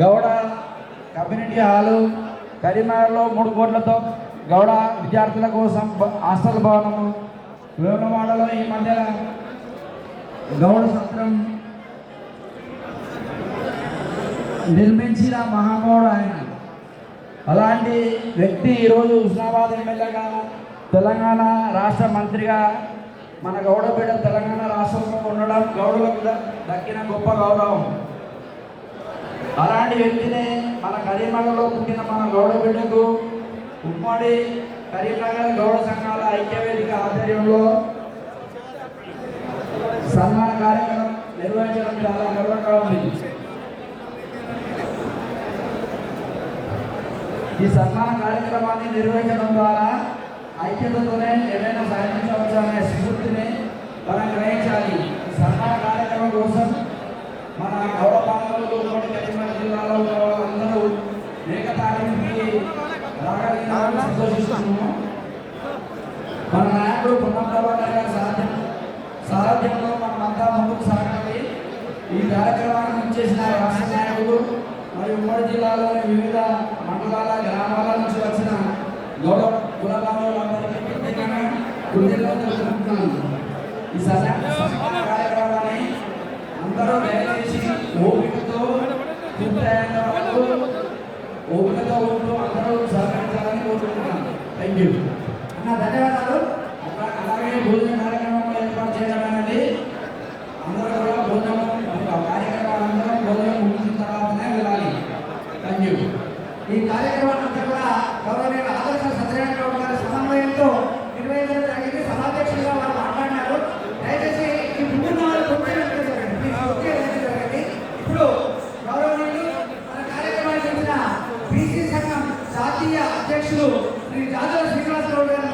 Gowda community hall కరీంనగర్లో మూడు కోట్లతో గౌడ విద్యార్థుల కోసం హాస్టల్ భవనము వేములవాడలో ఈ మధ్య గౌడ సత్రం నిర్మించిన మహామౌడు ఆయన. అలాంటి వ్యక్తి ఈరోజు హుస్నాబాద్ ఎమ్మెల్యేగా తెలంగాణ రాష్ట్ర మంత్రిగా మన గౌడ బిడ్డ తెలంగాణ రాష్ట్రంలో ఉండడం గౌడలకు దక్కిన గొప్ప గౌరవం. అలాంటి వ్యక్తిని మన కరీంనగర్లో పుట్టిన మన గౌడ బిడ్డకు ఉమ్మడి కరీంనగర్ గౌడ సంఘాల ఐక్యవేదిక ఆధ్వర్యంలో సన్మాన కార్యక్రమం నిర్వహించడం చాలా గర్వంగా ఉంది. ఈ సన్మాన కార్యక్రమాన్ని నిర్వహించడం ద్వారా ఐక్యతతోనే ఏదైనా సాధించవచ్చు అనే స్ఫూర్తిని మనం గ్రహించాలి ఈ సన్మాన కార్యక్రమం కోసం మన గౌరవ ఉమ్మడి కరీంనగర్ జిల్లాలో ఉన్న వాళ్ళందరూ ఏకతాటికి రాగలిగినారని సంతోషిస్తున్నాము. మన నాయకుడు పునఃప్రవర్తన గారి సాధ్యం సారథ్యంలో మనమంతా ముందుకు సాగాలి ఈ కార్యక్రమాన్ని చేసిన రాష్ట్ర నాయకులు మరియు ఉమ్మడి జిల్లాలోని వివిధ మండలాల గ్రామాల నుంచి వచ్చిన గౌరవ కులబాంధవులందరికీ ప్రత్యేకంగా కృతజ్ఞతలు తెలుపుతున్నాను. ఈ సన్మాన కార్యక్రమాన్ని అందరూ పూర్తయ్యేంత ఓపికతో ఉంటూ అందరూ సహకరించాలని కోరుకుంటున్నాను థ్యాంక్ యూ అన్న ధన్యవాదాలు అలాగే భోజన కార్యక్రమం ఏర్పాటు చేయడం అందరూ కూడా భోజనం ఒక కార్యక్రమాలు అందరం భోజనం ముగిసిన తర్వాతనే వెళ్ళాలి థ్యాంక్ యూ ఈ కార్యక్రమాన్ని అంతా కూడా గౌరవనీయ ఆదర్శ జాతీయ అధ్యక్షులు శ్రీ జాతర శ్రీనివాసరావు గారు